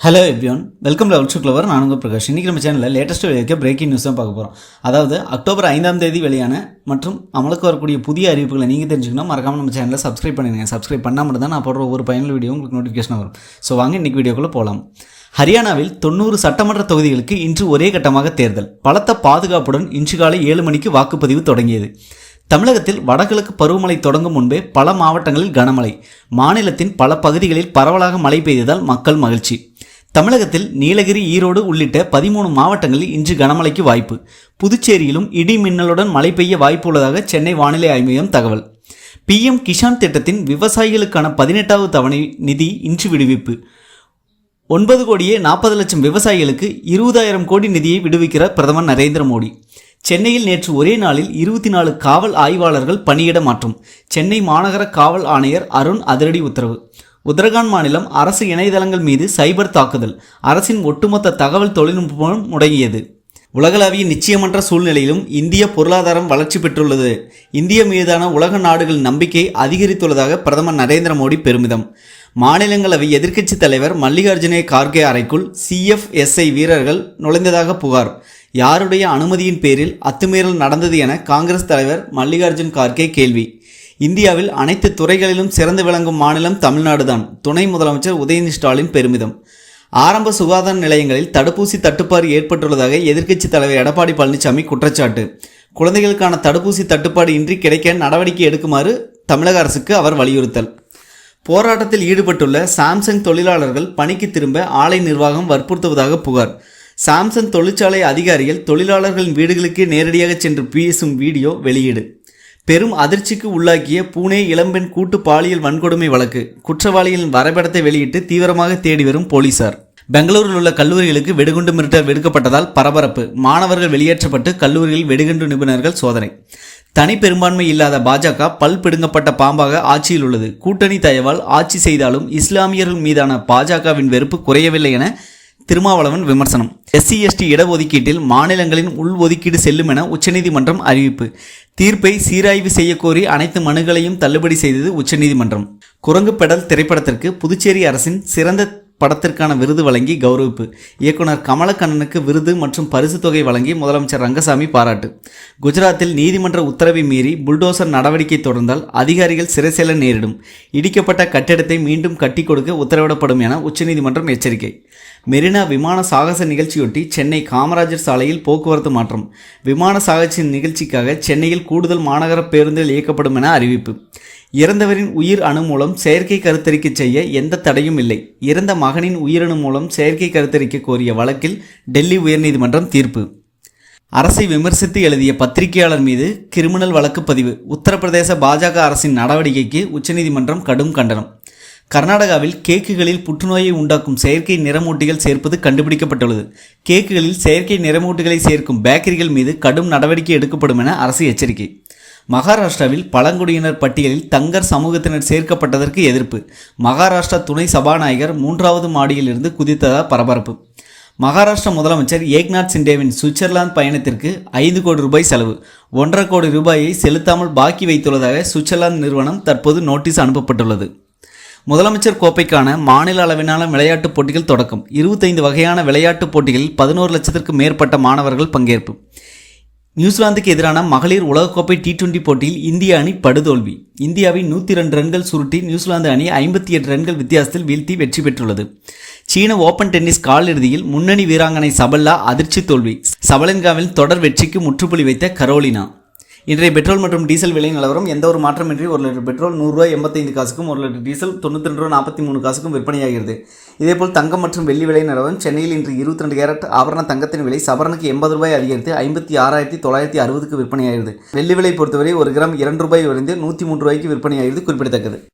Hello everyone welcome level சுக்லவர் clever Prakash. இன்றைக்கி நம்ம சேனலில் லேட்டஸ்ட் வெளியாக பிரேக்கிங் நியூஸ் தான் பார்க்க போகிறோம் அதாவது அக்டோபர் ஐந்தாம் தேதி வெளியான மற்றும் அமலுக்கு வரக்கூடிய புதிய அறிவிப்புகளை நீங்கள் தெரிஞ்சுக்கணும். மறக்காமல் நம்ம சேனலில் சப்ஸ்கிரைப் பண்ணிடுங்க. சப்ஸ்கிரைப் பண்ணால் மட்டும் தான் நான் போடுற ஒவ்வொரு பயனுள்ள வீடியோ உங்களுக்கு நோட்டிஃபிகேஷன் வரும். ஸோ வாங்க இன்றைக்கி வீடியோக்குள்ளே போகலாம் ஹரியானாவில் தொண்ணூறு சட்டமன்ற தொகுதிகளுக்கு இன்று ஒரே கட்டமாக தேர்தல். பலத்த பாதுகாப்புடன் இன்று காலை ஏழு மணிக்கு வாக்குப்பதிவு தொடங்கியது. தமிழகத்தில் வடகிழக்கு பருவமழை தொடங்கும் முன்பே பல மாவட்டங்களில் கனமழை. மாநிலத்தின் பல பகுதிகளில் பரவலாக மழை பெய்ததால் மக்கள் மகிழ்ச்சி. தமிழகத்தில் நீலகிரி ஈரோடு உள்ளிட்ட பதிமூணு மாவட்டங்களில் இன்று கனமழைக்கு வாய்ப்பு. புதுச்சேரியிலும் இடி மின்னலுடன் மழை பெய்ய வாய்ப்பு உள்ளதாக சென்னை வானிலை ஆய்வு மையம் தகவல். பிஎம் கிஷான் திட்டத்தின் விவசாயிகளுக்கான பதினெட்டாவது தவணை நிதி இன்று விடுவிப்பு. ஒன்பது கோடியே நாற்பது லட்சம் விவசாயிகளுக்கு இருபதாயிரம் கோடி நிதியை விடுவிக்கிறார் பிரதமர் நரேந்திர மோடி. சென்னையில் நேற்று ஒரே நாளில் இருபத்தி நாலு காவல் ஆய்வாளர்கள் பணியிட மாற்றம். சென்னை மாநகர காவல் ஆணையர் அருண் அதிரடி உத்தரவு. உத்தரகாண்ட் மாநிலம் அரசு இணையதளங்கள் மீது சைபர் தாக்குதல். அரசின் ஒட்டுமொத்த தகவல் தொழில்நுட்பமும் முடங்கியது. உலகளாவிய நிச்சயமன்ற சூழ்நிலையிலும் இந்திய பொருளாதாரம் வளர்ச்சி பெற்றுள்ளது. இந்திய மீதான உலக நாடுகளின் நம்பிக்கை அதிகரித்துள்ளதாக பிரதமர் நரேந்திர மோடி பெருமிதம். மாநிலங்களவை எதிர்க்கட்சித் தலைவர் மல்லிகார்ஜுனே கார்கே அறைக்குள் சிஎஃப்எஸ்ஐ வீரர்கள் நுழைந்ததாக புகார். யாருடைய அனுமதியின் பேரில் அத்துமீறல் நடந்தது என காங்கிரஸ் தலைவர் மல்லிகார்ஜுன் கார்கே கேள்வி. இந்தியாவில் அனைத்து துறைகளிலும் சிறந்து விளங்கும் மாநிலம் தமிழ்நாடுதான். துணை முதலமைச்சர் உதயநிதி ஸ்டாலின் பெருமிதம். ஆரம்ப சுகாதார நிலையங்களில் தடுப்பூசி தட்டுப்பாடு ஏற்பட்டுள்ளதாக எதிர்க்கட்சித் தலைவர் எடப்பாடி பழனிசாமி குற்றச்சாட்டு. குழந்தைகளுக்கான தடுப்பூசி தட்டுப்பாடு இன்றி கிடைக்க நடவடிக்கை எடுக்குமாறு தமிழக அரசுக்கு அவர் வலியுறுத்தல். போராட்டத்தில் ஈடுபட்டுள்ள சாம்சங் தொழிலாளர்கள் பணிக்கு திரும்ப ஆலை நிர்வாகம் வற்புறுத்துவதாக புகார். சாம்சங் தொழிற்சாலை அதிகாரிகள் தொழிலாளர்களின் வீடுகளுக்கு நேரடியாக சென்று பேசும் வீடியோ வெளியீடு. பெரும் அதிர்ச்சிக்கு உள்ளாக்கிய பூனே இளம்பெண் கூட்டு பாலியல் வன்கொடுமை வழக்கு குற்றவாளிகளின் வரைபடத்தை வெளியிட்டு தீவிரமாக தேடி வரும் போலீசார். பெங்களூரில் உள்ள கல்லூரிகளுக்கு வெடிகுண்டு மிரட்டல் விடுக்கப்பட்டதால் பரபரப்பு. மாணவர்கள் வெளியேற்றப்பட்டு கல்லூரியில் வெடிகுண்டு நிபுணர்கள் சோதனை. தனி பெரும்பான்மை இல்லாத பாஜக பல் பிடுங்கப்பட்ட பாம்பாக ஆட்சியில் உள்ளது. கூட்டணி தயவால் ஆட்சி செய்தாலும் இஸ்லாமியர்கள் மீதான பாஜகவின் வெறுப்பு குறையவில்லை என திருமாவளவன் விமர்சனம். எஸ்சி எஸ்டி இடஒதுக்கீட்டில் மாநிலங்களின் உள்ஒதுக்கீடு செல்லும் என உச்சநீதிமன்றம் அறிவிப்பு. தீர்ப்பை சீராய்வு செய்யக்கோரி அனைத்து மனுகளையும் தள்ளுபடி செய்தது உச்சநீதிமன்றம். குரங்கு பெடல் திரைப்படத்திற்கு புதுச்சேரி அரசின் சிறந்த படத்திற்கான விருது வழங்கி கௌரவிப்பு. இயக்குனர் கமலக்கண்ணனுக்கு விருது மற்றும் பரிசு தொகை வழங்கி முதலமைச்சர் ரங்கசாமி பாராட்டு. குஜராத்தில் நீதிமன்ற உத்தரவை மீறி புல்டோசர் நடவடிக்கை தொடர்ந்தால் அதிகாரிகள் சிறை செல்ல நேரிடும். இடிக்கப்பட்ட கட்டிடத்தை மீண்டும் கட்டி கொடுக்க உத்தரவிடப்படும் என உச்சநீதிமன்றம் எச்சரிக்கை. மெரினா விமான சாகச நிகழ்ச்சியொட்டி சென்னை காமராஜர் சாலையில் போக்குவரத்து மாற்றம். விமான சாகச நிகழ்ச்சிக்காக சென்னையில் கூடுதல் மாநகர பேருந்துகள் இயக்கப்படும் என அறிவிப்பு. இறந்தவரின் உயிர் அணு மூலம் செயற்கை கருத்தரிக்கை செய்ய எந்த தடையும் இல்லை. இறந்த மகனின் உயிரணு மூலம் செயற்கை கருத்தரிக்க கோரிய வழக்கில் டெல்லி உயர்நீதிமன்றம் தீர்ப்பு. அரசை விமர்சித்து எழுதிய பத்திரிகையாளர் மீது கிரிமினல் வழக்கு பதிவு. உத்தரப்பிரதேச பாஜக அரசின் நடவடிக்கைக்கு உச்சநீதிமன்றம் கடும் கண்டனம். கர்நாடகாவில் கேக்குகளில் புற்றுநோயை உண்டாக்கும் செயற்கை நிறமூட்டிகள் சேர்ப்பது கண்டுபிடிக்கப்பட்டுள்ளது. கேக்குகளில் செயற்கை நிறமூட்டிகளை சேர்க்கும் பேக்கரிகள் மீது கடும் நடவடிக்கை எடுக்கப்படும் என அரசு எச்சரிக்கை. மகாராஷ்டிராவில் பழங்குடியினர் பட்டியலில் தங்கர் சமூகத்தினர் சேர்க்கப்பட்டதற்கு எதிர்ப்பு. மகாராஷ்டிரா துணை சபாநாயகர் மூன்றாவது மாடியிலிருந்து குதித்ததால் பரபரப்பு. மகாராஷ்டிரா முதலமைச்சர் ஏக்நாத் சிண்டேவின் சுவிட்சர்லாந்து பயணத்திற்கு ஐந்து கோடி ரூபாய் செலவு. ஒன்றரை கோடி ரூபாயை செலுத்தாமல் பாக்கி வைத்துள்ளதாக சுவிட்சர்லாந்து நிறுவனம் தற்போது நோட்டீஸ் அனுப்பப்பட்டுள்ளது. முதலமைச்சர் கோப்பைக்கான மாநில அளவிலான விளையாட்டுப் போட்டிகள் தொடக்கம். இருபத்தைந்து வகையான விளையாட்டுப் போட்டிகளில் பதினோரு லட்சத்திற்கு மேற்பட்ட மாணவர்கள் பங்கேற்பு. நியூசிலாந்துக்கு எதிரான மகளிர் உலகக்கோப்பை டி டுவெண்டி போட்டியில் இந்திய அணி படுதோல்வி. இந்தியாவின் நூற்றி ரெண்டு ரன்கள் சுருட்டி நியூசிலாந்து அணி ஐம்பத்தி எட்டு ரன்கள் வித்தியாசத்தில் வீழ்த்தி வெற்றி பெற்றுள்ளது. சீன ஓபன் டென்னிஸ் காலிறுதியில் முன்னணி வீராங்கனை சபல்லா அதிர்ச்சி தோல்வி. சபலன்காவில் தொடர் வெற்றிக்கு முற்றுப்புள்ளி வைத்த கரோலினா. இன்றைய பெட்ரோல் மற்றும் டீசல் விலை நிலவரம் எந்த ஒரு மாற்றமின்றி ஒரு லிட்டர் பெட்ரோல் நூறுரூவா எண்பத்தைந்து காசுக்கும் ஒரு லிட்டர் டீசல் தொண்ணூற்றி ரெண்டு ரூபா நாற்பத்தி மூணு காசுக்கும் விற்பனையாகிறது. இதேபோல் தங்கம் மற்றும் வெள்ளி விலை நிலவரம் சென்னையில் இன்று இருபத்தி ரெண்டு கேரட் ஆபரண தங்கத்தின் விலை சவரனுக்கு எண்பது ரூபாய் அதிகரித்து ஐம்பத்தி ஆறாயிரத்தி தொள்ளாயிரத்தி அறுபதுக்கு விற்பனையாகிறது. வெள்ளி விலை பொறுத்தவரை ஒரு கிராம் இரண்டு ரூபாய் உயர்ந்து நூற்றி மூன்று ரூபாய்க்கு விற்பனையாகிறது குறிப்பிடத்தக்கது.